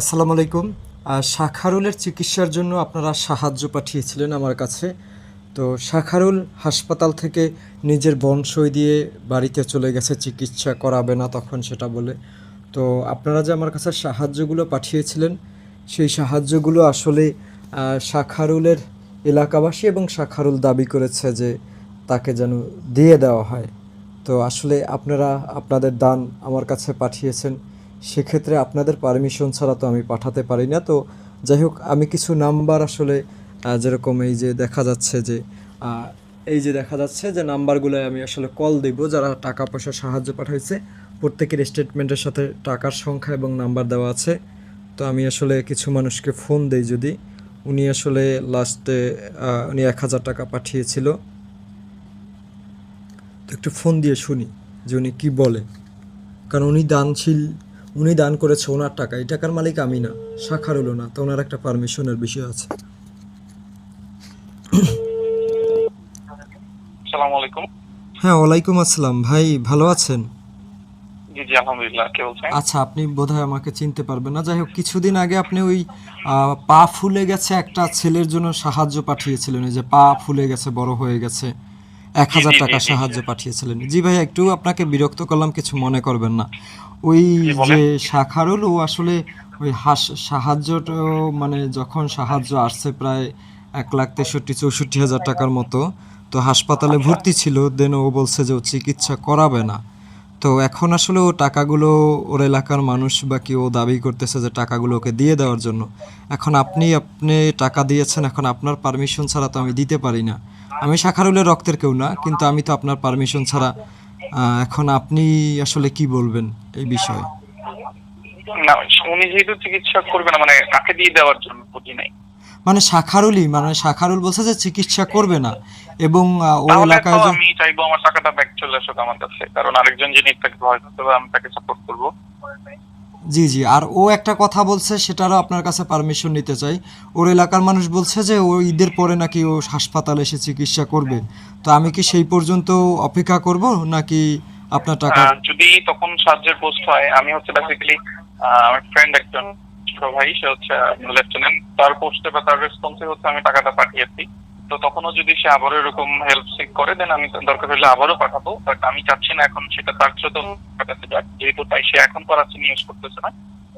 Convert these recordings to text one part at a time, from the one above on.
আসসালামু আলাইকুম। শাখারুলের চিকিৎসার জন্য আপনারা সাহায্য পাঠিয়েছিলেন আমার কাছে। তো শাখারুল হাসপাতাল থেকে নিজের বনসই দিয়ে বাড়িতে চলে গেছে, চিকিৎসা করাবে না তখন সেটা বলে। তো আপনারা যে আমার কাছে সাহায্যগুলো পাঠিয়েছিলেন, সেই সাহায্যগুলো আসলে শাখারুলের এলাকাবাসী এবং শাখারুল দাবি করেছে যে তাকে যেন দিয়ে দেওয়া হয়। তো আসলে আপনারা আপনাদের দান আমার কাছে পাঠিয়েছেন। সেক্ষেত্রে আপনাদের পারমিশন ছাড়া তো আমি পাঠাতে পারি না। তো যাই হোক, আমি কিছু নাম্বার আসলে যেরকম এই যে দেখা যাচ্ছে যে এই যে দেখা যাচ্ছে যে নাম্বারগুলো আমি আসলে কল দেব, যারা টাকা পয়সা সাহায্য পাঠাইছে, প্রত্যেকের স্টেটমেন্টের সাথে টাকার সংখ্যা এবং নাম্বার দেওয়া আছে। তো আমি আসলে কিছু মানুষকে ফোন দেই যদি, উনি আসলে লাস্টে উনি এক হাজার টাকা পাঠিয়েছিল। তো একটু ফোন দিয়ে শুনি যে উনি কী বলে। কারণ উনি দানশীল উনি দান করেছে ওনার টাকা। এই টাকার মালিক আমি না। শাখার হলো না। তো ওনার একটা পারমিশনের বিষয় আছে। হ্যাঁ ওয়ালাইকুম আসসালাম। ভাই ভালো আছেন? আচ্ছা আপনি বোধহয় আমাকে চিনতে পারবেন না। যাই হোক কিছুদিন আগে আপনি ওই আহ, পা ফুলে গেছে একটা ছেলের জন্য সাহায্য পাঠিয়েছিলেন। যে পা ফুলে গেছে বড় হয়ে গেছে। এক হাজার টাকা। সাহায্য পাঠিয়েছিলেন। জি ভাই একটু আপনাকে বিরক্ত করলাম কিছু মনে করবেন না। ওই যে শাখারুল ও আসলে ওই হাস সাহায্যটা মানে যখন সাহায্য আসছে প্রায় এক লাখ তেষট্টি চৌষট্টি হাজার টাকার মতো তো হাসপাতালে ভর্তি ছিল দেন ও বলছে যে ও চিকিৎসা করাবে না। তো এখন আসলে ও টাকাগুলো ওর এলাকার মানুষ বা কি ও দাবি করতেছে যে টাকাগুলো ওকে দিয়ে দেওয়ার জন্য। এখন আপনি আপনি টাকা দিয়েছেন এখন আপনার পারমিশন ছাড়া তো আমি দিতে পারি না। আমি শাখারুলের রক্তের কেউ না কিন্তু আমি তো আপনার পারমিশন ছাড়া এখন আপনি আসলে কি বলবেন এই বিষয়ে? না উনি যেহেতু চিকিৎসা করবে না মানে কাকে দিয়ে দেওয়ার জন্য বুঝি নাই। মানে শাখারুলই মানে শাখারুল বলছে যে চিকিৎসা করবে না। এবং ও এলাকায় যে আমি চাইব আমার টাকাটা ব্যাক চলে আসুক আমার কাছে। কারণ আরেকজন যিনি তাকে ভয় করতে হবে আমি তাকে সাপোর্ট করব। জি জি। আর ও একটা কথা বলছে, সেটারও আপনার কাছে পারমিশন নিতে চাই। ওর এলাকার মানুষ বলছে যে, ও ঈদের পরে নাকি ও হাসপাতালে এসে চিকিৎসা করবে। তো আমি কি সেই পর্যন্ত অপেক্ষা করব, নাকি আপনার টাকা যদি তখন সাহায্যের পোস্ট হয়, আমি হচ্ছে বেসিক্যালি আমার ফ্রেন্ড একজন ছোট ভাই সে হচ্ছে, লেফটেন্যান্ট। তার পোস্টে বা তার রেসপন্সে হচ্ছে আমি টাকাটা পাঠিয়েছি। তো তখনও যদি সে আবারও এরকম হেল্প সিক করে দেন আমি দরকার হলে আবারও পাঠাবো। বাট আমি চাচ্ছি না এখন সেটা তার সাথে পাঠাতে যাক। যেহেতু তাই সে এখন করাচ্ছে নিউজ করতেছে না।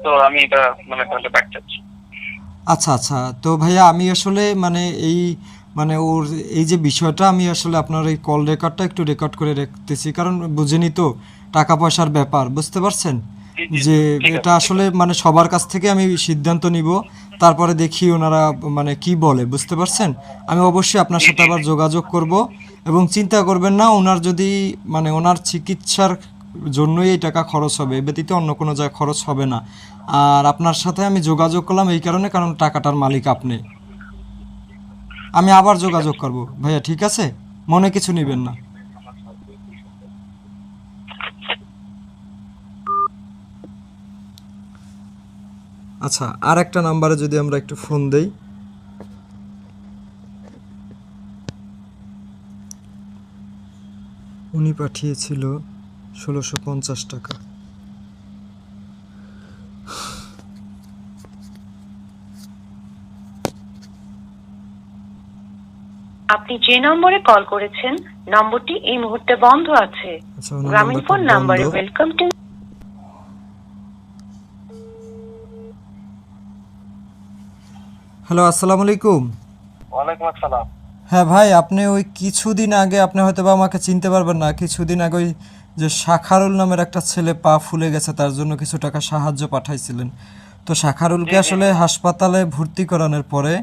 তো আমি এটা মানে তাহলে ব্যাক চাচ্ছি। আচ্ছা আচ্ছা। তো ভাইয়া আমি আসলে মানে এই মানে ওর এই যে বিষয়টা আমি আসলে আপনার এই কল রেকর্ডটা একটু রেকর্ড করে রাখতেছি। কারণ বুঝেনি তো টাকা পয়সার ব্যাপার বুঝতে পারছেন? যে এটা আসলে মানে সবার কাছ থেকে আমি সিদ্ধান্ত নিব। তারপরে দেখি ওনারা মানে কি বলে, বুঝতে পারছেন? আমি অবশ্যই আপনার সাথে আবার যোগাযোগ করব এবং চিন্তা করবেন না, ওনার যদি মানে ওনার চিকিৎসার জন্যই এই টাকা খরচ হবে ব্যতীত অন্য কোনো জায়গায় খরচ হবে না। আর আপনার সাথে আমি যোগাযোগ করলাম এই কারণে, কারণ টাকাটার মালিক আপনি। আমি আবার যোগাযোগ করব। ভাইয়া, ঠিক আছে? মনে কিছু নেবেন না। আচ্ছা আর একটা নাম্বারে যদি আমরা একটু ফোন দেই। উনি পাঠিয়েছিল ষোলোশো পঞ্চাশ টাকা। আপনি যে নম্বরে কল করেছেন নম্বরটি এই মুহূর্তে বন্ধ আছে। আচ্ছা ওনার গ্রামীণ ফোন নাম্বারে ওয়েলকাম টু হ্যালো আসসালামু আলাইকুম। ওয়ালাইকুম আসসালাম। হ্যাঁ ভাই আপনি ওই কিছুদিন আগে আপনি হয়তো বা আমাকে চিনতে পারবেন না কিছুদিন আগে ওই যে শাখারুল নামের একটা ছেলে পা ফুলে গেছে তার জন্য কিছু টাকা সাহায্য পাঠাইছিলেন। তো শাখারুলকে আসলে হাসপাতালে ভর্তি করানোর পরে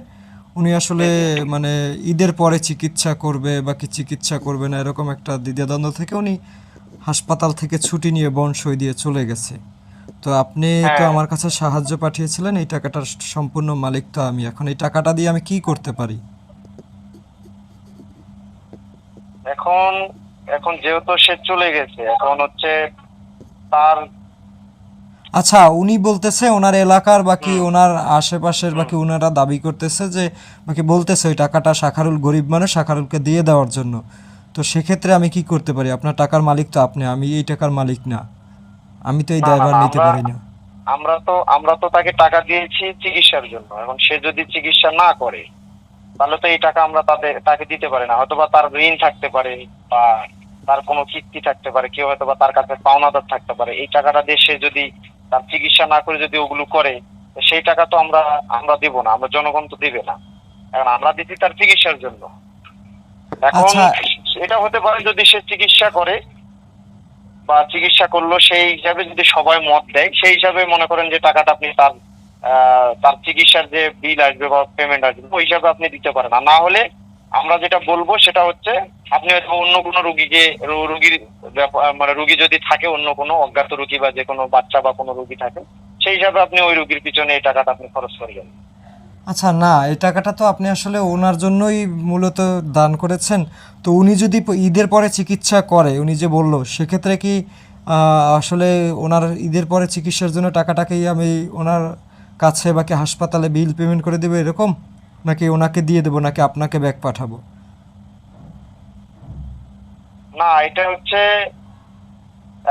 উনি আসলে মানে ঈদের পরে চিকিৎসা করবে বা কি চিকিৎসা করবে না এরকম একটা দ্বিধাদ্বন্দ্ব থেকে উনি হাসপাতাল থেকে ছুটি নিয়ে বনসই দিয়ে চলে গেছে। তো আপনি তো হ্যাঁ। আমার কাছে সাহায্য পাঠিয়েছিলেন এই টাকাটার সম্পূর্ণ মালিক তো আমি। এখন এই টাকাটা দিয়ে আমি কি করতে পারি? এখন এখন যেহেতু সে চলে গেছে এখন হচ্ছে তার আচ্ছা উনি বলতেছে ওনার এলাকার বাকি ওনার আশেপাশের বাকি ওনারা দাবি করতেছে যে বাকি বলতেছে ওই টাকাটা শাখারুল গরিব মানুষ শাখারুলকে দিয়ে দেওয়ার জন্য। তো সেক্ষেত্রে আমি কি করতে পারি? আপনার টাকার মালিক তো আপনি আমি এই টাকার মালিক না। আমি তো এই দায়ভার নিতে আমরা- পারি না আমরা তো আমরা তো তাকে টাকা দিয়েছি চিকিৎসার জন্য। এখন সে যদি চিকিৎসা না করে তাহলে তো এই টাকা আমরা তাদের তাকে দিতে পারি না। হয়তো বা তার ঋণ থাকতে পারে বা তার কোনো কিস্তি থাকতে পারে কেউ হয়তো বা তার কাছে পাওনাদার থাকতে পারে। এই টাকাটা দিয়ে সে যদি তার চিকিৎসা না করে যদি ওগুলো করে সেই টাকা তো আমরা আমরা দিব না আমরা জনগণ তো দিবে না। এখন আমরা দিচ্ছি তার চিকিৎসার জন্য। এখন আচ্ছা। এটা হতে পারে যদি সে চিকিৎসা করে বা চিকিৎসা করল, সেই হিসাবে যদি সবাই মত দেয়, সেই হিসাবে মনে করেন যে টাকাটা আপনি তার তার চিকিৎসার যে বিল আসবে বা পেমেন্ট আসবে, ওই হিসাবে আপনি দিতে পারেন। না হলে আমরা যেটা বলব সেটা হচ্ছে, আপনি হয়তো অন্য কোনো রুগীকে রুগীর মানে রুগী যদি থাকে, অন্য কোনো অজ্ঞাত রুগী বা যে কোনো বাচ্চা বা কোনো রুগী থাকে, সেই হিসাবে আপনি ওই রুগীর পিছনে এই টাকাটা আপনি খরচ করবেন আচ্ছা না, এই টাকাটা তো আপনি আসলে ওনার জন্যই মূলত দান করেছেন। তো উনি যদি ঈদের পরে চিকিৎসা করে, উনি যে বলল, সেক্ষেত্রে কি আসলে ওনার ঈদের পরে চিকিৎসার জন্য টাকাটাকেই আমি ওনার কাছে বা কি হাসপাতালে বিল পেমেন্ট করে দেবো এরকম? নাকি ওনাকে দিয়ে দেবো, নাকি আপনাকে ব্যাগ পাঠাবো? না, এটা হচ্ছে,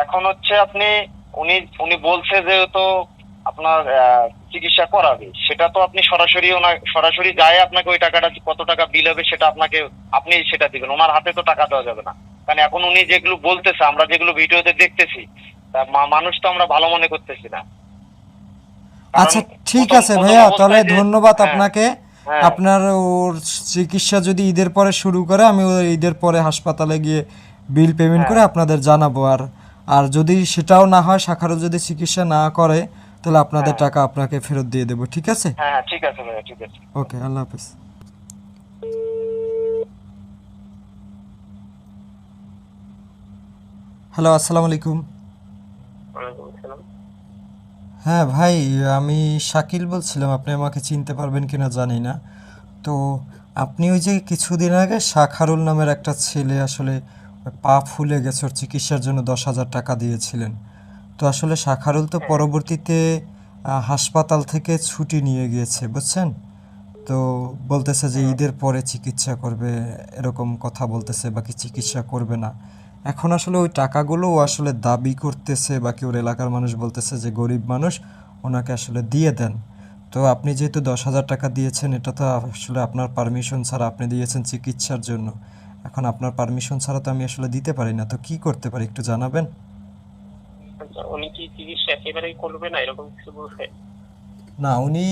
এখন হচ্ছে আপনি, উনি উনি বলছে যেহেতু আপনার চিকিৎসা করাবে। সেটা তো আপনি সরাসরি ওনার সরাসরি যায় আপনাকে ওই টাকাটা কত টাকা বিল হবে সেটা আপনাকে আপনি সেটা দিবেন। ওনার হাতে তো টাকা দেওয়া যাবে না। কারণ এখন উনি যেগুলো বলতেছে আমরা যেগুলো ভিডিওতে দেখতেছি মানুষ তো আমরা ভালো মনে করতেছি না। আচ্ছা ঠিক আছে ভাইয়া তাহলে ধন্যবাদ হ্যাঁ, আপনাকে। হ্যাঁ। আপনার ওর চিকিৎসা যদি ঈদের পরে শুরু করে আমি ওই ঈদের পরে হাসপাতালে গিয়ে বিল পেমেন্ট করে আপনাদের জানাব। আর আর যদি সেটাও না হয় শাখারও যদি চিকিৎসা না করে তাহলে আপনাদের টাকা আপনাকে ফেরত দিয়ে দেবো ঠিক আছে? হ্যাঁ হ্যাঁ ঠিক আছে ভাইয়া ঠিক আছে। ওকে আল্লাহ হাফিজ। হ্যালো আসসালামু আলাইকুম। হ্যাঁ ভাই আমি শাকিল বলছিলাম আপনি আমাকে চিনতে পারবেন কিনা জানি না। তো আপনি ওই যে কিছুদিন আগে শাখারুল নামের একটা ছেলে আসলে পা ফুলে গেছে ওর চিকিৎসার জন্য দশ হাজার টাকা দিয়েছিলেন। তো আসলে শাখারুল তো পরবর্তীতে হাসপাতাল থেকে ছুটি নিয়ে গিয়েছে বুঝছেন? তো বলতেছে যে ঈদের পরে চিকিৎসা করবে এরকম কথা বলতেছে বাকি চিকিৎসা করবে না। এখন আসলে ওই টাকাগুলো ও আসলে দাবি করতেছে বাকি ওর এলাকার মানুষ বলতেছে যে গরিব মানুষ ওনাকে আসলে দিয়ে দেন। তো আপনি যেহেতু দশ হাজার টাকা দিয়েছেন এটা তো আসলে আপনার পারমিশন ছাড়া আপনি দিয়েছেন চিকিৎসার জন্য। এখন আপনার পারমিশন ছাড়া তো আমি আসলে দিতে পারি না তো কি করতে পারি একটু জানাবেন? উনি কি চিকিৎসা করবে না? এরকম কিছু বলছে? না উনি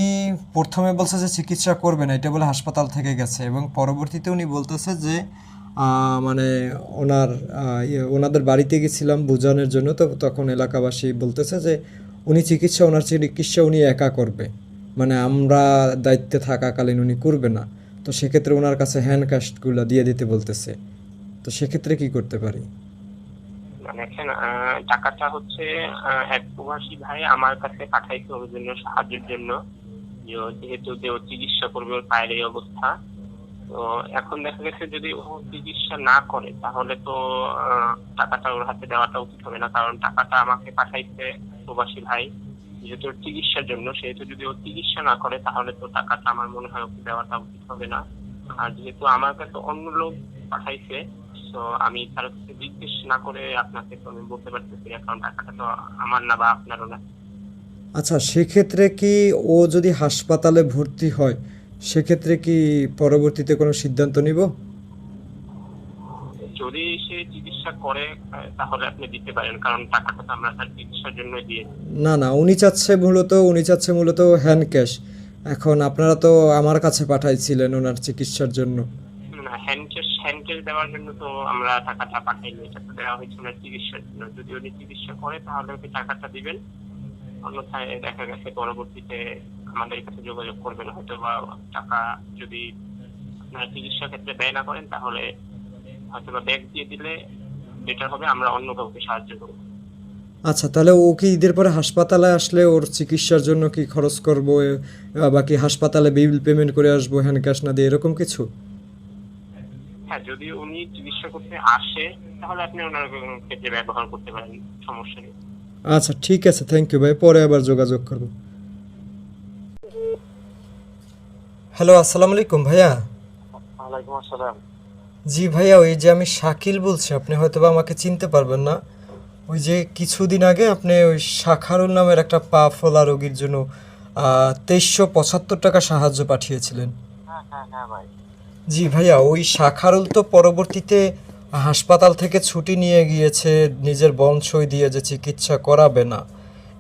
প্রথমে বলছে যে চিকিৎসা করবে না এটা বলে হাসপাতাল থেকে গেছে এবং পরবর্তীতে উনি বলতেছে যে মানে ওনার ইয়ে, ওনাদের বাড়িতে গেছিলাম বোঝানোর জন্য তো তখন এলাকাবাসী বলতেছে যে উনি চিকিৎসা ওনার চিকিৎসা উনি একা করবে। মানে আমরা দায়িত্বে থাকাকালীন উনি করবে না। তো সেক্ষেত্রে ওনার কাছে হ্যান্ড ক্যাশগুলো দিয়ে দিতে বলতেছে। তো সেক্ষেত্রে কি করতে পারি? দেখেন টাকাটা হচ্ছে এক প্রবাসী ভাই আমার কাছে পাঠাইছে ওর জন্য, সাহায্যের জন্য। যেহেতু যে চিকিৎসা করবে ওর পায়ের এই অবস্থা। তো এখন দেখা গেছে যদি ও চিকিৎসা না করে, তাহলে তো টাকাটা ওর হাতে দেওয়াটা উচিত হবে না। কারণ টাকাটা আমাকে পাঠাইছে প্রবাসী ভাই। যেহেতু ওর চিকিৎসার জন্য, সেহেতু যদি ও চিকিৎসা না করে, তাহলে তো টাকাটা আমার মনে হয় ওকে দেওয়াটা উচিত হবে না। আর যেহেতু আমার কাছে অন্য লোক পাঠাইছে। তো আমি তার কাছে জিজ্ঞেস না করে আপনাকে তো আমি বলতে পারতেছি না কারণ টাকাটা তো আমার না বা আপনারও না। আচ্ছা সেক্ষেত্রে কি ও যদি হাসপাতালে ভর্তি হয় সেক্ষেত্রে কি পরবর্তীতে কোনো সিদ্ধান্ত নিব? যদি সে চিকিৎসা করে তাহলে আপনি দিতে পারেন কারণ টাকাটা তো আমরা তার চিকিৎসার জন্য দিয়ে না না উনি চাচ্ছে মূলত উনি চাচ্ছে মূলত হ্যান্ড ক্যাশ এখন আপনারা তো আমার কাছে পাঠাইছিলেন ওনার চিকিৎসার জন্য। না হ্যান্ড ক্যাশ হ্যান্ড দেওয়ার জন্য তো আমরা টাকাটা পাঠাইনি, এটা দেওয়া হয়েছে ওনার চিকিৎসার জন্য যদি উনি চিকিৎসা করে, তাহলে ওকে টাকাটা দিবেন। অন্যথায় দেখা গেছে পরবর্তীতে আমাদের কাছে যোগাযোগ করবেন। হয়তো বা টাকা যদি আপনারা চিকিৎসা ক্ষেত্রে ব্যয় না করেন, তাহলে হয়তো বা ব্যাগ দিয়ে দিলে বেটার হবে, আমরা অন্য কাউকে সাহায্য করব। আচ্ছা তাহলে ও কি ঈদের পরে হাসপাতালে আসলে ওর চিকিৎসার জন্য কি খরচ করব বাকি হাসপাতালে বিল পেমেন্ট করে আসব হ্যান্ড ক্যাশ না দিয়ে, এরকম কিছু? হ্যাঁ যদি উনি চিকিৎসা করতে আসে তাহলে আপনি ওনার ক্ষেত্রে ব্যবহার করতে পারেন সমস্যা নেই। আচ্ছা ঠিক আছে থ্যাংক ইউ ভাই পরে আবার যোগাযোগ করব। হ্যালো আসসালামু আলাইকুম ভাইয়া। ওয়ালাইকুম আসসালাম। জি ভাইয়া ওই যে আমি শাকিল বলছি আপনি হয়তো বা আমাকে চিনতে পারবেন না। ওই যে কিছুদিন আগে আপনি ওই শাখারুল নামের একটা পা ফোলা রোগীর জন্য তেইশশো পঁচাত্তর টাকা সাহায্য পাঠিয়েছিলেন। হ্যাঁ হ্যাঁ হ্যাঁ ভাই। জি ভাইয়া, ওই শাখারুল তো পরবর্তীতে হাসপাতাল থেকে ছুটি নিয়ে গিয়েছে, নিজের বনসই দিয়ে যে চিকিৎসা করাবে না।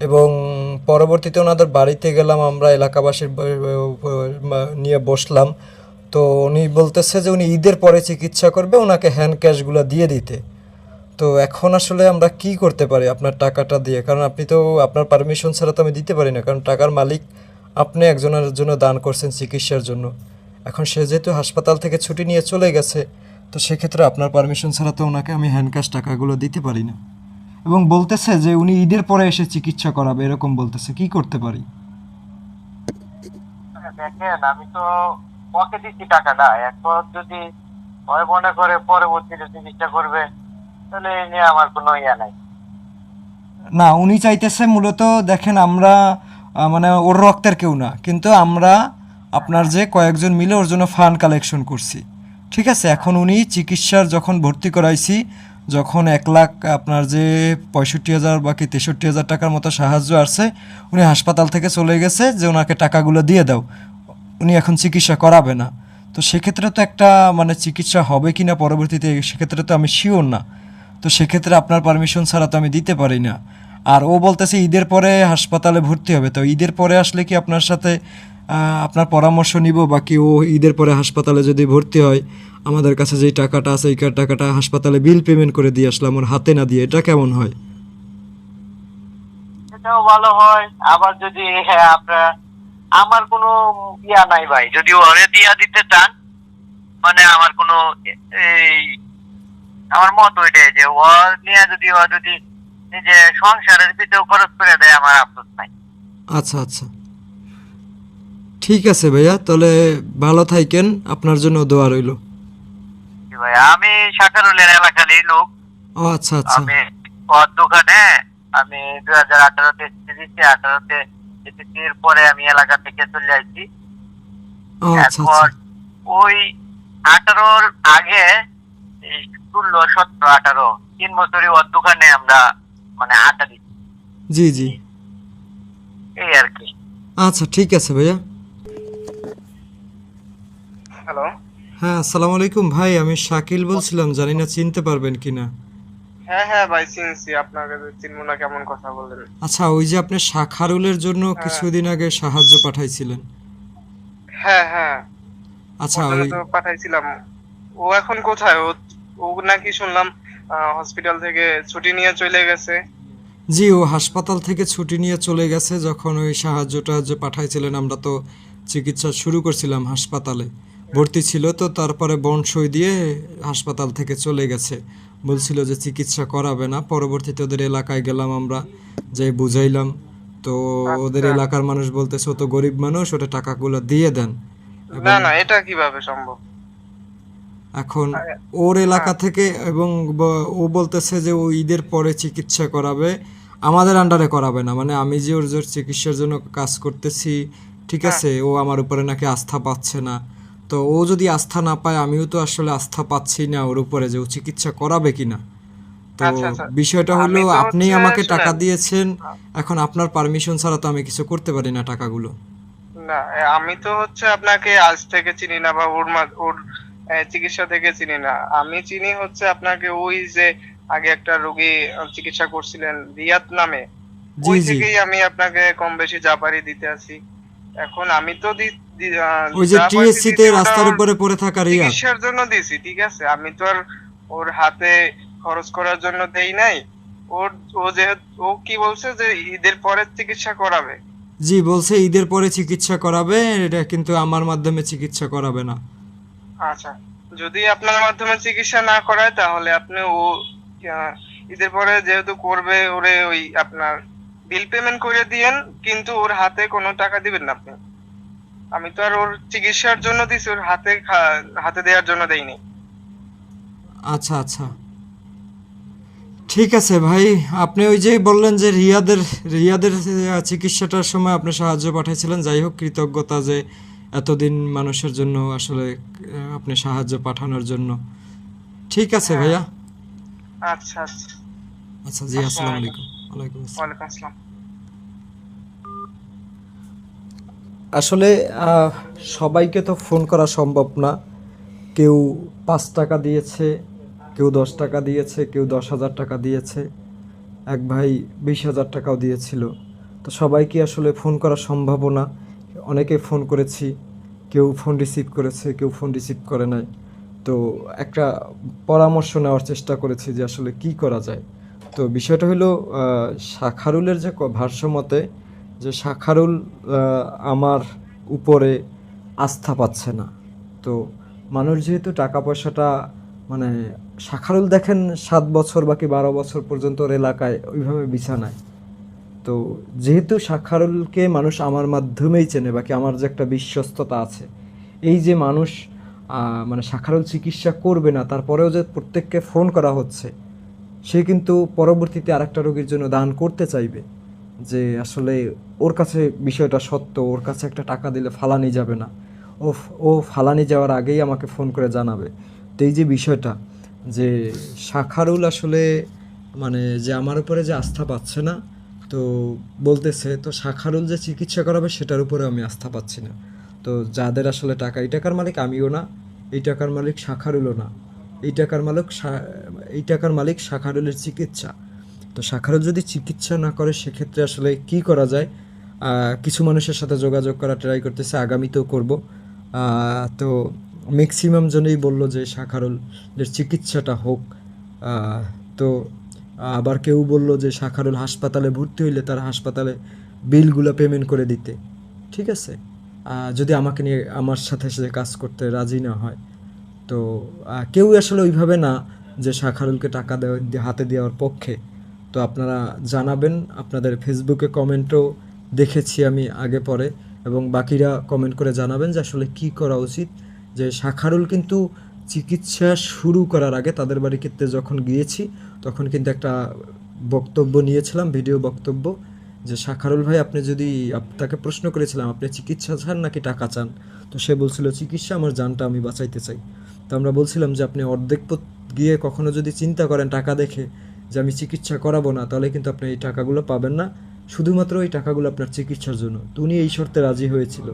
এবং পরবর্তীতে ওনাদের বাড়িতে গেলাম, আমরা এলাকাবাসীর নিয়ে বসলাম। তো উনি বলতেছে যে উনি ঈদের পরে চিকিৎসা করবে, ওনাকে হ্যান্ড ক্যাশগুলো দিয়ে দিতে। তো এখন আসলে আমরা কি করতে পারি আপনার টাকাটা দিয়ে? কারণ আপনি তো, আপনার পারমিশন ছাড়া তো আমি দিতে পারি না, কারণ টাকার মালিক আপনি একজনের জন্য দান করছেন চিকিৎসার জন্য। এখন সে যেহেতু হাসপাতাল থেকে ছুটি নিয়ে চলে গেছে তো সেক্ষেত্রে আপনার পারমিশন ছাড়া তো ওনাকে আমি হ্যান্ড ক্যাশ টাকাগুলো দিতে পারি না। এবং বলতেছে যে উনি ঈদের পরে এসে চিকিৎসা করাবে এরকম বলতেছে কি করতে পারি? দেখেন আমি তো ওকে দিচ্ছি টাকাটা এখন যদি ওই মনে করে পরবর্তীতে চিকিৎসা করবে তাহলে এই নিয়ে আমার কোনো ইয়া নাই। না উনি চাইতেছে মূলত দেখেন আমরা মানে ওর রক্তের কেউ না কিন্তু আমরা আপনার যে কয়েকজন মিলে ওর জন্য ফান্ড কালেকশন করছি। ঠিক আছে, এখন উনি চিকিৎসার যখন ভর্তি করাইছি, যখন এক লাখ, আপনার যে পঁয়ষট্টি হাজার বাকি তেষট্টি হাজার টাকার মতো সাহায্য আসছে, উনি হাসপাতাল থেকে চলে গেছে যে ওনাকে টাকাগুলো দিয়ে দাও। উনি এখন চিকিৎসা করাবে না। তো সেক্ষেত্রে তো একটা মানে চিকিৎসা হবে কি না পরবর্তীতে, সেক্ষেত্রে তো আমি শিওর না। তো সেক্ষেত্রে আপনার পারমিশন ছাড়া তো আমি দিতে পারি না। আর ও বলতেছে ঈদের পরে হাসপাতালে ভর্তি হবে। তো ঈদের পরে আসলে কি আপনার সাথে আপনার পরামর্শ নিব বাকি ও ঈদের পরে হাসপাতালে যদি ভর্তি হয় আমাদের কাছে যেই টাকাটা আছে এই টাকাটা হাসপাতালে বিল পেমেন্ট করে দিয়ে আসলাম ওর হাতে না দিয়ে। এটা কেমন হয়? সেটাও ভালো হয়। আবার যদি হ্যাঁ আপনার আমার কোনো ইয়া নাই ভাই। যদি ওরে দিয়া দিতে চান মানে আমার কোনো এই আমার মত ওইটাই যে ও নিয়ে যদি ও যদি নিজে সংসারের পিছনেও খরচ করে দেয় আমার আফসোস নাই। আচ্ছা আচ্ছা। ঠিক আছে ভাইয়া তাহলে ভালো থাকেন আপনার জন্য দোয়া রইল। ভাই আমি শাকারুলের এলাকারই লোক। ও আচ্ছা আচ্ছা। আমি ওর দোকানে আমি দুই হাজার আঠারোতে এসেছি দিচ্ছি আঠারোতে এসেছির পরে আমি এলাকা থেকে চলে আসছি ও আচ্ছা এখন আচ্ছা ওই আঠারোর আগে ষোলো সতেরো আঠারো তিন বছরই ওর দোকানে আমরা মানে আটা দিচ্ছি। জি জি। এই আর কি। আচ্ছা ঠিক আছে ভাইয়া। হ্যালো হ্যাঁ আসসালামু আলাইকুম ভাই আমি শাকিল বলছিলাম জানি না চিনতে পারবেন কিনা। হ্যাঁ হ্যাঁ ভাই চিনছি। চিনবো না কেমন কথা বলেন আচ্ছা ওই যে আপনি শাখারুলের জন্য কিছুদিন আগে সাহায্য পাঠাইছিলেন। হ্যাঁ হ্যাঁ। আচ্ছা ওই তো পাঠাইছিলাম। ও এখন কোথায়? ও ও নাকি শুনলাম হসপিটাল থেকে ছুটি নিয়ে চলে গেছে। জি ও হাসপাতাল থেকে ছুটি নিয়ে চলে গেছে যখন ওই সাহায্যটা যে পাঠাইছিলেন আমরা তো চিকিৎসা শুরু করছিলাম হাসপাতালে। ভর্তি ছিল তো তারপরে বনসই দিয়ে হাসপাতাল থেকে চলে গেছে। বলছিল যে চিকিৎসা করাবে না পরবর্তীতে ওদের এলাকায় গেলাম আমরা যাই বুঝাইলাম। তো ওদের এলাকার মানুষ বলতেছে তো গরিব মানুষ ওটা টাকাগুলো দিয়ে দেন। না না এটা কীভাবে সম্ভব? এখন ওর এলাকা থেকে এবং ও বলতেছে যে ও ঈদের পরে চিকিৎসা করাবে আমাদের আন্ডারে করাবে না। মানে আমি যে ওর যে চিকিৎসার জন্য কাজ করতেছি ঠিক আছে ও আমার উপরে নাকি আস্থা পাচ্ছে না। তো ও যদি আস্থা না পায় আমিও তো আসলে আস্থা পাচ্ছি না ওর উপরে যে ও চিকিৎসা করাবে কিনা। তো আচ্ছা, আচ্ছা। বিষয়টা হলো আপনি আমাকে টাকা দিয়েছেন এখন আপনার পারমিশন ছাড়া তো আমি কিছু করতে পারি না টাকাগুলো। না আমি তো হচ্ছে আপনাকে আজ থেকে চিনি না বা ওর ওর চিকিৎসা থেকে চিনি না। আমি চিনি হচ্ছে আপনাকে ওই যে আগে একটা রোগী চিকিৎসা করছিলেন রিয়াদ নামে। ওই থেকেই আমি আপনাকে কম বেশি যা পারি দিতে আছি। এখন আমি তো ওই যে টিএসসি তে রাস্তার উপরে পড়ে থাকা রিয়া চিকিৎসার জন্য দিয়েছি ঠিক আছে? আমি তো আর ওর হাতে খরচ করার জন্য দেই নাই। ওর ও যেহেতু ও কি বলছে যে ঈদের পরে চিকিৎসা করাবে। জি বলছে ঈদের পরে চিকিৎসা করাবে এটা কিন্তু আমার মাধ্যমে চিকিৎসা করাবে না। আচ্ছা যদি আপনার মাধ্যমে চিকিৎসা না করায় তাহলে আপনি ও ঈদের পরে যেহেতু করবে ওরে ওই আপনার বিল পেমেন্ট করে দিয়েন কিন্তু ওর হাতে কোনো টাকা দিবেন না আপনি। আমি তো আর ওর চিকিৎসার জন্য দিছি ওর হাতে হাতে দেওয়ার জন্য দেইনি। আচ্ছা আচ্ছা। ঠিক আছে ভাই আপনি ওই যে বললেন যে রিয়াদের রিয়াদের চিকিৎসাটার সময় আপনি সাহায্য পাঠিয়েছিলেন যাই হোক কৃতজ্ঞতা যে এতদিন মানুষের জন্য আসলে আপনি সাহায্য পাঠানোর জন্য। ঠিক আছে ভাইয়া। আচ্ছা আচ্ছা। আচ্ছা জি আসসালামু আলাইকুম। ওয়ালাইকুম আসসালাম ওয়ালাইকুম আসসালাম আসলে সবাইকে তো ফোন করা সম্ভব না। কেউ পাঁচ টাকা দিয়েছে, কেউ দশ টাকা দিয়েছে, কেউ দশ হাজার টাকা দিয়েছে। এক ভাই বিশ হাজার টাকাও দিয়েছিল। তো সবাইকে আসলে ফোন করা সম্ভব না? অনেকে ফোন করেছি, কেউ ফোন রিসিভ করেছে, কেউ ফোন রিসিভ করে নাই। তো একটা পরামর্শ নেওয়ার চেষ্টা করেছি যে আসলে কি করা যায়। তো বিষয়টা হলো শাখারুলের যে ভাষ্যমতে যে শাখারুল আমার উপরে আস্থা পাচ্ছে না। তো মানুষ যেহেতু টাকা পয়সাটা মানে শাখারুল দেখেন সাত বছর বাকি বারো বছর পর্যন্ত ওর এলাকায় ওইভাবে বিছানায়। তো যেহেতু শাখারুলকে মানুষ আমার মাধ্যমেই চেনে বাকি আমার যে একটা বিশ্বস্ততা আছে, এই যে মানুষ মানে শাখারুল চিকিৎসা করবে না, তারপরেও যে প্রত্যেককে ফোন করা হচ্ছে, সে কিন্তু পরবর্তীতে আরেকটা রোগীর জন্য দান করতে চাইবে। যে আসলে ওর কাছে বিষয়টা সত্য, ওর কাছে একটা টাকা দিলে ফালানি যাবে না। ও ও ফালানি যাওয়ার আগেই আমাকে ফোন করে জানাবে। তো এই যে বিষয়টা, যে শাখারুল আসলে মানে যে আমার উপরে যে আস্থা পাচ্ছে না, তো বলতেছে, তো শাখারুল যে চিকিৎসা করাবে সেটার উপরে আমি আস্থা পাচ্ছি না। তো যাদের আসলে টাকা, এই টাকার মালিক আমিও না, এই টাকার মালিক শাখারুলও না। এই টাকার মালিক এই টাকার মালিক শাখারুলের চিকিৎসা। তো শাখারুল যদি চিকিৎসা না করে, সেক্ষেত্রে আসলে কি করা যায়? কিছু মানুষের সাথে যোগাযোগ করা ট্রাই করতেছে, আগামীতেও করব। তো ম্যাক্সিমাম জনেই বলল যে শাখারুলের চিকিৎসাটা হোক। তো আবার কেউ বলল যে শাখারুল হাসপাতালে ভর্তি হইলে তার হাসপাতালে বিলগুলো পেমেন্ট করে দিতে। ঠিক আছে? যদি আমাকে নিয়ে আমার সাথে সে কাজ করতে রাজি না হয়। তো কেউ আসলে ওইভাবে না যে শাখারুলকে টাকা দেওয়া, হাতে দেওয়ার পক্ষে। তো আপনারা জানাবেন। আপনাদের ফেসবুকে কমেন্টও দেখেছি আমি আগে পরে এবং বাকিরা কমেন্ট করে জানাবেন যে আসলে কি করা উচিত। যে শাখারুল কিন্তু চিকিৎসা শুরু করার আগে তাদের বাড়ি ক্ষেত্রে যখন গিয়েছি, তখন কিন্তু একটা বক্তব্য নিয়েছিলাম, ভিডিও বক্তব্য যে শাখারুল ভাই, আপনি যদি তাকে প্রশ্ন করেছিলাম, আপনি চিকিৎসা চান নাকি টাকা চান? তো সে বলছিল, চিকিৎসা, আমার জানটা আমি বাঁচাইতে চাই। তো আমরা বলছিলাম যে, আপনি অর্ধেক গিয়ে কখনো যদি চিন্তা করেন টাকা দেখে যে আমি চিকিৎসা করাবো না, তাহলে কিন্তু আপনি এই টাকাগুলো পাবেন না। শুধুমাত্র এই টাকাগুলো আপনার চিকিৎসার জন্য। তো উনি এই শর্তে রাজি হয়েছিল।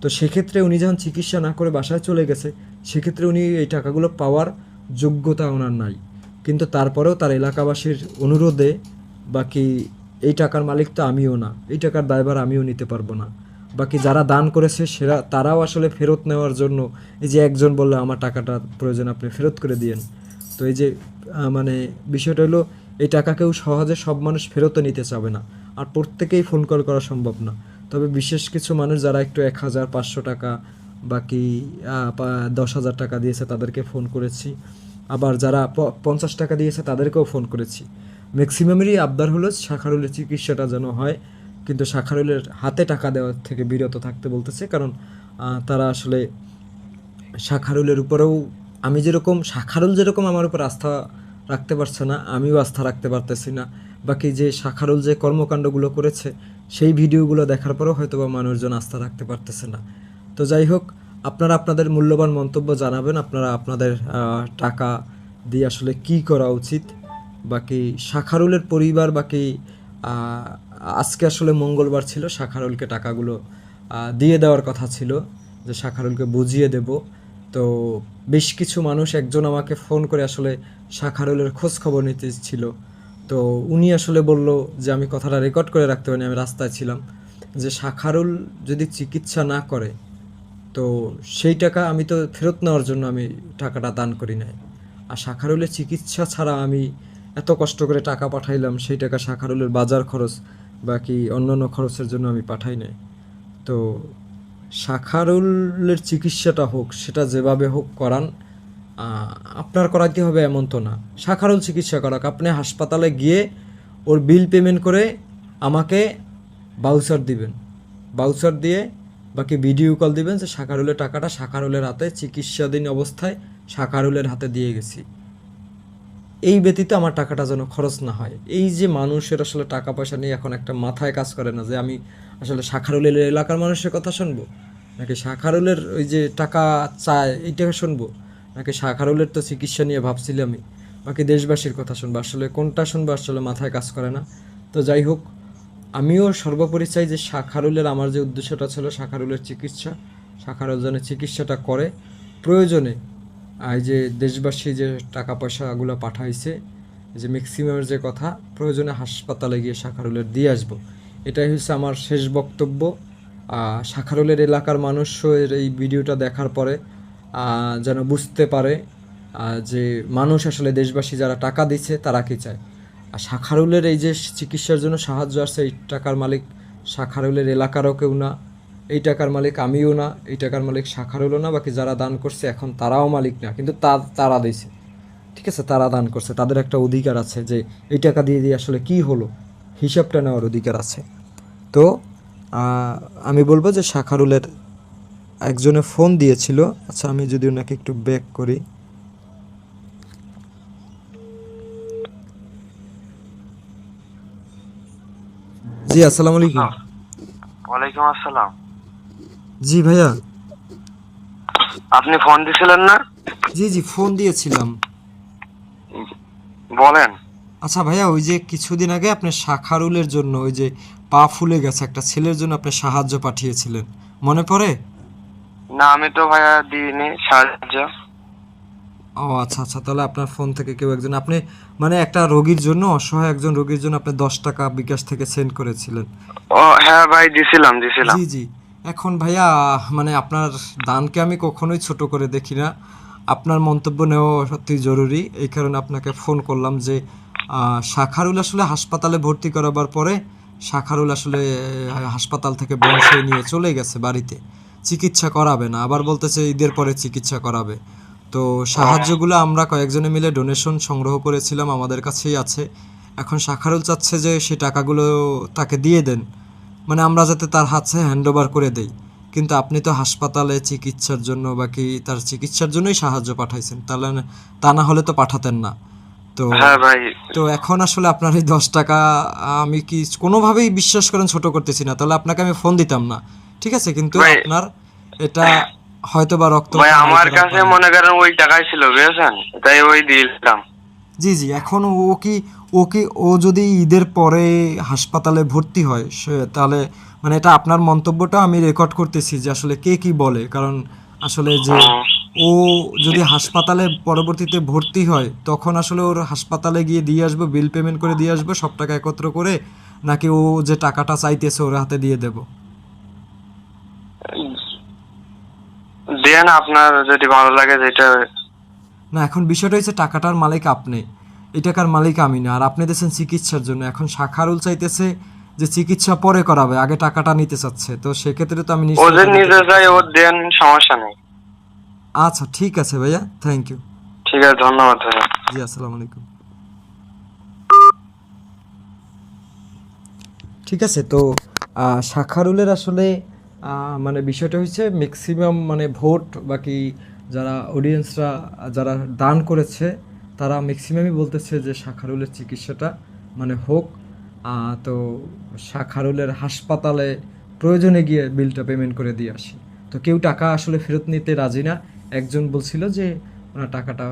তো সেক্ষেত্রে উনি যখন চিকিৎসা না করে বাসায় চলে গেছে, সেক্ষেত্রে উনি এই টাকাগুলো পাওয়ার যোগ্যতা ওনার নাই। কিন্তু তারপরেও তার এলাকাবাসীর অনুরোধে বাকি এই টাকার মালিক তো আমিও না, এই টাকার দায়ভার আমিও নিতে পারব না। বাকি যারা দান করেছে, সেরা, তারাও আসলে ফেরত নেওয়ার জন্য এই যে একজন বলল, আমার টাকাটা প্রয়োজন, আপনি ফেরত করে দিয়েন। তো এই যে মানে বিষয়টা হলো, এই টাকা কেউ সহজে সব মানুষ ফেরতও নিতে চাবে না। আর প্রত্যেকেই ফোন কল করা সম্ভব না। তবে বিশেষ কিছু মানুষ যারা একটু এক হাজার পাঁচশো টাকা, বাকি দশ হাজার টাকা দিয়েছে তাদেরকে ফোন করেছি। আবার যারা পঞ্চাশ টাকা দিয়েছে তাদেরকেও ফোন করেছি। ম্যাক্সিমামেরই আবদার হলো শাখারুলের চিকিৎসাটা যেন হয়। কিন্তু শাখারুলের হাতে টাকা দেওয়ার থেকে বিরত থাকতে বলতেছে। কারণ তারা আসলে শাখারুলের উপরেও আমি যেরকম শাখারুল যেরকম আমার উপর আস্থা রাখতে পারছে না, আমিও আস্থা রাখতে পারতেছি না। বাকি যে শাখারুল যে কর্মকাণ্ডগুলো করেছে, সেই ভিডিওগুলো দেখার পরেও হয়তো বা মানুষজন আস্থা রাখতে পারতেছে না। তো যাই হোক, আপনারা আপনাদের মূল্যবান মন্তব্য জানাবেন, আপনারা আপনাদের টাকা দিয়ে আসলে কি করা উচিত। বাকি শাখারুলের পরিবার বাকি আজকে আসলে মঙ্গলবার ছিল শাখারুলকে টাকাগুলো দিয়ে দেওয়ার কথা ছিল, যে শাখারুলকে বুঝিয়ে দেব। তো বেশ কিছু মানুষ, একজন আমাকে ফোন করে আসলে শাখারুলের খোঁজ খবর নিতে ছিল তো উনি আসলে বলল যে, আমি কথাটা রেকর্ড করে রাখতে পারিনি, আমি রাস্তায় ছিলাম। যে শাখারুল যদি চিকিৎসা না করে, তো সেই টাকা আমি তো ফেরত নেওয়ার জন্য আমি টাকাটা দান করি নাই। আর শাখারুলের চিকিৎসা ছাড়া আমি এত কষ্ট করে টাকা পাঠাইলাম, সেই টাকা শাখারুলের বাজার খরচ বাকি অন্যান্য খরচের জন্য আমি পাঠাই নাই। তো শাখারুলের চিকিৎসাটা হোক, সেটা যেভাবে হোক করান আপনার করাইতে হবে এমন তো না। শাখারুল চিকিৎসা করাক, আপনি হাসপাতালে গিয়ে ওর বিল পেমেন্ট করে আমাকে বাউচার দিবেন। বাউচার দিয়ে বাকি ভিডিও কল দিবেন যে শাখারুলের টাকাটা শাখারুলের হাতে, চিকিৎসাধীন অবস্থায় শাখারুলের হাতে দিয়ে গেছি। এই ব্যতীত আমার টাকাটা যেন খরচ না হয়। এই যে মানুষের আসলে টাকা পয়সা নিয়ে এখন একটা মাথায় কাজ করে না যে আমি আসলে শাখারুলের এলাকার মানুষের কথা শুনব, নাকি শাখারুলের ওই যে টাকা চায় এই টাকা শুনব, নাকি শাখারুলের তো চিকিৎসা নিয়ে ভাবছিলাম আমি, বাকি দেশবাসীর কথা শুনব। আসলে কোনটা শুনব আসলে মাথায় কাজ করে না। তো যাই হোক, আমিও সর্বোপরি চাই যে শাখারুলের আমার যে উদ্দেশ্যটা ছিল শাখারুলের চিকিৎসা, শাখারুল যেন চিকিৎসাটা করে। প্রয়োজনে যে দেশবাসী যে টাকা পয়সাগুলো পাঠাইছে যে ম্যাক্সিমামের যে কথা, প্রয়োজনে হাসপাতালে গিয়ে শাখারুলের দিয়ে আসব। এটাই হচ্ছে আমার শেষ বক্তব্য। শাখারুলের এলাকার মানুষও এর এই ভিডিওটা দেখার পরে যেন বুঝতে পারে যে মানুষ আসলে দেশবাসী যারা টাকা দিচ্ছে, তারা কি চায়। আর শাখারুলের এই যে চিকিৎসার জন্য সাহায্য আসছে, এই টাকার মালিক শাখারুলের এলাকারও কেউ না। এই টাকার মালিক আমিও না, এই টাকার মালিক শাখারুলও না, বাকি যারা দান করছে এখন তারাও মালিক না, কিন্তু তা, তারা দিছে ঠিক আছে, তারা দান করছে, তাদের একটা অধিকার আছে যে এই টাকা দিয়ে দিয়ে আসলে কি হলো, হিসাবটা নেওয়ার অধিকার আছে। তো আমি বলব যে শাখারুলের একজনে ফোন দিয়েছিল আচ্ছা আমি যদি ওনাকে একটু ব্যাক করি। জি, আসসালামু আলাইকুম। ওয়ালাইকুম আসসালাম। জি ভাইয়া। আপনি ফোন দিছিলেন না? জি জি ফোন দিয়েছিলাম। বলেন। আচ্ছা ভাইয়া ওই যে কিছুদিন আগে আপনি শাখারুলের জন্য ওই যে পা ফুলে গেছে একটা ছেলের জন্য আপনি সাহায্য পাঠিয়েছিলেন। মনে পড়ে? না আমি তো ভাইয়া দিইনি সাহায্য। ও আচ্ছা আচ্ছা তাহলে আপনার ফোন থেকে কেউ একজন আপনি মানে একটা রোগীর জন্য অসহায় একজন রোগীর জন্য আপনি দশ টাকা বিকাশ থেকে সেন্ড করেছিলেন। ও হ্যাঁ ভাই দিছিলাম দিছিলাম। জি জি। এখন ভাইয়া মানে আপনার দানকে আমি কখনোই ছোট করে দেখি না। আপনার মন্তব্য নেওয়া সত্যি জরুরি। এই কারণে আপনাকে ফোন করলাম যে শাখারুল আসলে হাসপাতালে ভর্তি করাবার পরে শাখারুল আসলে হাসপাতাল থেকে বংশে নিয়ে চলে গেছে বাড়িতে। চিকিৎসা করাবে না, আবার বলতেছে ঈদের পরে চিকিৎসা করাবে। তো সাহায্যগুলো আমরা কয়েকজনে মিলে ডোনেশন সংগ্রহ করেছিলাম, আমাদের কাছেই আছে। এখন শাখারুল চাচ্ছে যে সেই টাকাগুলো তাকে দিয়ে দেন। মানে আমরা যাতে তার হাতে হ্যান্ড ওভার করে দেই। কিন্তু আপনি তো হাসপাতালে চিকিৎসার জন্য বাকি তার চিকিৎসার জন্যই সাহায্য পাঠাইছেন তাহলে তা না হলে তো পাঠাতেন না। তো হ্যাঁ ভাই। তো এখন আসলে আপনার এই দশ টাকা আমি কি কোনোভাবেই বিশ্বাস করেন ছোট করতেছি না তাহলে আপনাকে আমি ফোন দিতাম না। ঠিক আছে কিন্তু আপনার এটা হয়তো বা রক্ত ভাই আমার কাছে মনে করেন ওই টাকাই ছিল বুঝেছেন? তাই ওই দিলাম। জি জি এখন ও কি ও কি ও যদি ঈদের পরে হাসপাতালে ভর্তি হয় সে তাহলে মানে এটা আপনার মন্তব্যটা আমি রেকর্ড করতেছি যে আসলে কে কি বলে। কারণ আসলে যে ও যদি হাসপাতালে পরবর্তীতে ভর্তি হয় তখন আসলে ওর হাসপাতালে গিয়ে দিয়ে আসব বিল পেমেন্ট করে দিয়ে আসব সব টাকা একত্র করে নাকি ও যে টাকাটা চাইতেছে ওর হাতে দিয়ে দেব? দেন আপনার যদি ভালো লাগে যেটা না এখন বিষয়টা হচ্ছে টাকাটার মালিক আপনি। এই টাকার মালিক আমি না আর আপনি দিয়েছেন চিকিৎসার জন্য। এখন শাখারুল চাইতেছে যে চিকিৎসা পরে করাবে আগে টাকাটা নিতে চাচ্ছে। তো সেক্ষেত্রে তো আমি ও নিশ্চয়ই যে টাকা নিতে ও দেন সমস্যা নেই। আচ্ছা ঠিক আছে ভাইয়া থ্যাংক ইউ ঠিক আছে ধন্যবাদ ভাইয়া। জি আসসালামু আলাইকুম। ঠিক আছে তো শাখারুলের আসলে মানে বিষয়টা হচ্ছে ম্যাক্সিমাম মানে ভোট বাকি যারা অডিয়েন্সরা যারা দান করেছে তারা ম্যাক্সিমামই বলতেছে যে শাখারুলের চিকিৎসাটা মানে হোক তো শাখারুলের হাসপাতালে প্রয়োজনে গিয়ে বিলটা পেমেন্ট করে দিয়ে আসি। তো কেউ টাকা আসলে ফেরত নিতে রাজি না। একজন বলছিল যে ওনার টাকাটা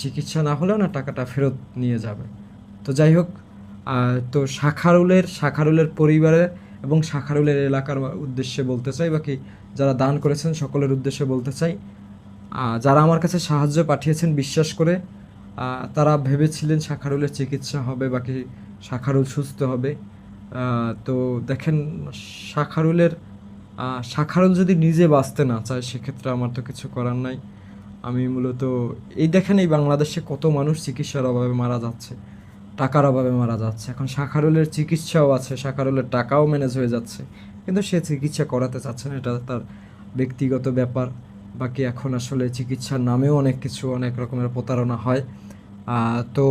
চিকিৎসা না হলে ওনার টাকাটা ফেরত নিয়ে যাবে। তো যাই হোক তো শাখারুলের শাখারুলের পরিবারের এবং শাখারুলের এলাকার উদ্দেশ্যে বলতে চাই, বাকি যারা দান করেছেন সকলের উদ্দেশ্যে বলতে চাই যারা আমার কাছে সাহায্য পাঠিয়েছেন, বিশ্বাস করে তারা ভেবেছিলেন শাখারুলের চিকিৎসা হবে, বাকি শাখারুল সুস্থ হবে। তো দেখেন, শাখারুলের শাখারুল যদি নিজে বাঁচতে না চায়, সেক্ষেত্রে আমার তো কিছু করার নাই। আমি মূলত, এই দেখেন এই বাংলাদেশে কত মানুষ চিকিৎসার অভাবে মারা যাচ্ছে, টাকার অভাবে মারা যাচ্ছে। এখন শাখারুলের চিকিৎসাও আছে, শাখারুলের টাকাও ম্যানেজ হয়ে যাচ্ছে, কিন্তু সে চিকিৎসা করাতে চাচ্ছে না, এটা তার ব্যক্তিগত ব্যাপার। বাকি এখন আসলে চিকিৎসার নামেও অনেক কিছু, অনেক রকমের প্রতারণা হয়। তো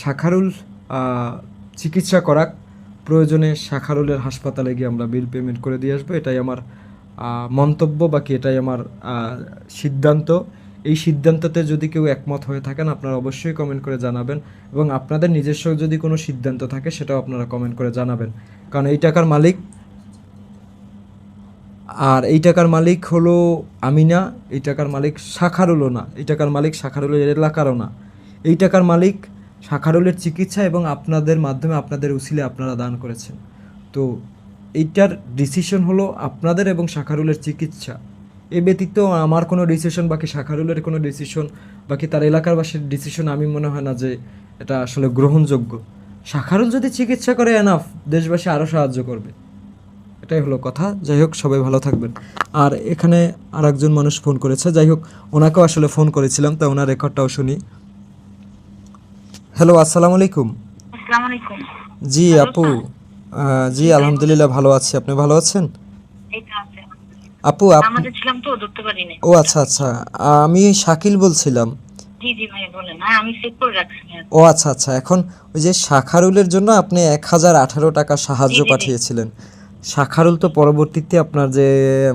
শাখারুল চিকিৎসা করাক। প্রয়োজনে শাখারুলের হাসপাতালে গিয়ে আমরা বিল পেমেন্ট করে দিয়ে আসব। এটাই আমার মন্তব্য, বাকি এটাই আমার সিদ্ধান্ত। এই সিদ্ধান্ততে যদি কেউ একমত হয়ে থাকেন, আপনারা অবশ্যই কমেন্ট করে জানাবেন। এবং আপনাদের নিজস্ব যদি কোনো সিদ্ধান্ত থাকে, সেটাও আপনারা কমেন্ট করে জানাবেন। কারণ এই টাকার মালিক আর এই টাকার মালিক হলো আমি না এই টাকার মালিক শাখারুলও না, এই টাকার মালিক শাখারুলের এলাকারও না। এই টাকার মালিক শাখারুলের চিকিৎসা এবং আপনাদের মাধ্যমে আপনাদের উসিলে আপনারা দান করেছেন। তো এইটার ডিসিশন হলো আপনাদের এবং শাখারুলের চিকিৎসা। এ ব্যতীত আমার কোনো ডিসিশন বাকি শাখারুলের কোনো ডিসিশন বাকি তার এলাকারবাসীর ডিসিশন আমি মনে হয় না যে এটা আসলে গ্রহণযোগ্য। শাখারুল যদি চিকিৎসা করে এনাফ দেশবাসী আরও সাহায্য করবে। এটাই হলো কথা। যাই হোক সবাই ভালো থাকবেন। আর এখানে আর একজন মানুষ ফোন করেছে। যাই হোক ওনাকেও আসলে ফোন করেছিলাম তো ওনার রেকর্ডটাও শুনি। হ্যালো আসসালামু আলাইকুম। জি আপু। জি আলহামদুলিল্লাহ ভালো আছি। আপনি ভালো আছেন? আপু ও আচ্ছা আচ্ছা। আমি শাকিল বলছিলাম। হ্যাঁ। ও আচ্ছা আচ্ছা। এখন ওই যে শাখারুলের জন্য আপনি এক হাজার আঠারো টাকা সাহায্য। পাঠিয়েছিলেন। শাখারুল তো পরবর্তীতে আপনার যে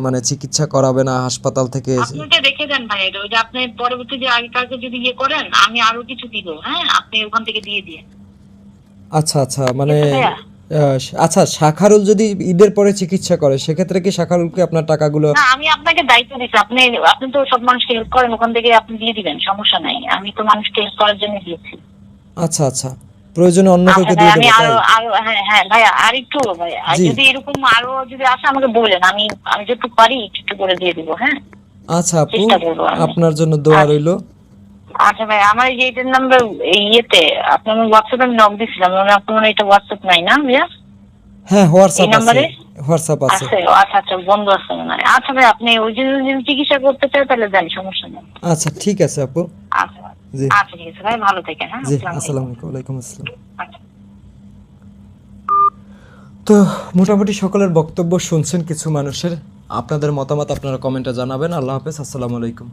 মানে চিকিৎসা করাবে না হাসপাতাল থেকে আপনি রেখে দেন ভাই ওই যে আপনি পরবর্তী যে আগে কালকে যদি ইয়ে করেন আমি আরও কিছু দিব হ্যাঁ? আপনি ওখান থেকে দিয়ে দিয়ে আচ্ছা আচ্ছা মানে আচ্ছা শাখারুল যদি ঈদের পরে চিকিৎসা করে সেক্ষেত্রে কি শাখারুলকে আপনার টাকাগুলো না আমি আপনাকে দায়িত্ব দিচ্ছি। আপনি আপনি তো সব মানুষকে হেল্প করেন ওখান থেকে আপনি দিয়ে দিবেন সমস্যা নাই। আমি তো মানুষকে হেল্প করার জন্য দিয়েছি। আচ্ছা আচ্ছা। প্রয়োজনে অন্য কাউকে ভাই, দিয়ে আমি দেবো আরও তাই? আরও হ্যাঁ হ্যাঁ ভাই আর একটু আর যদি এরকম আরও যদি আসে আমাকে বলেন আমি আমি যেটুকু পারি একটু করে দিয়ে দিব হ্যাঁ? আচ্ছা আপু। আপনার জন্য দোয়া রইল। আচ্ছা ভাই আমার এই যে এটার নাম্বার ইয়েতে আপনার হোয়াটসঅ্যাপে আমি নক দিছিলাম মানে আপনার মনে হয় এটা হোয়াটসঅ্যাপ নাই না ভাইয়া? হ্যাঁ হোয়াটসঅ্যাপ আছে হোয়াটসঅ্যাপ আছে। আচ্ছা আচ্ছা বন্ধ আছে মনে হয়। আচ্ছা ভাই আপনি ওই জন্য যদি চিকিৎসা করতে চাই তাহলে দেন সমস্যা নেই। আচ্ছা ঠিক আছে আপু। আচ্ছা। জি। আচ্ছা ঠিক আছে ভাই ভালো থাকেন হ্যাঁ জি আসসালামু আসসালামু আলাইকুম। আলাইকুম ওয়ালাইকুম আসসালাম। আচ্ছা। তো মোটামুটি সকলের বক্তব্য শুনছেন কিছু মানুষের। আপনাদের মতামত আপনারা কমেন্টে জানাবেন। আল্লাহ হাফেজ আসসালামু আলাইকুম।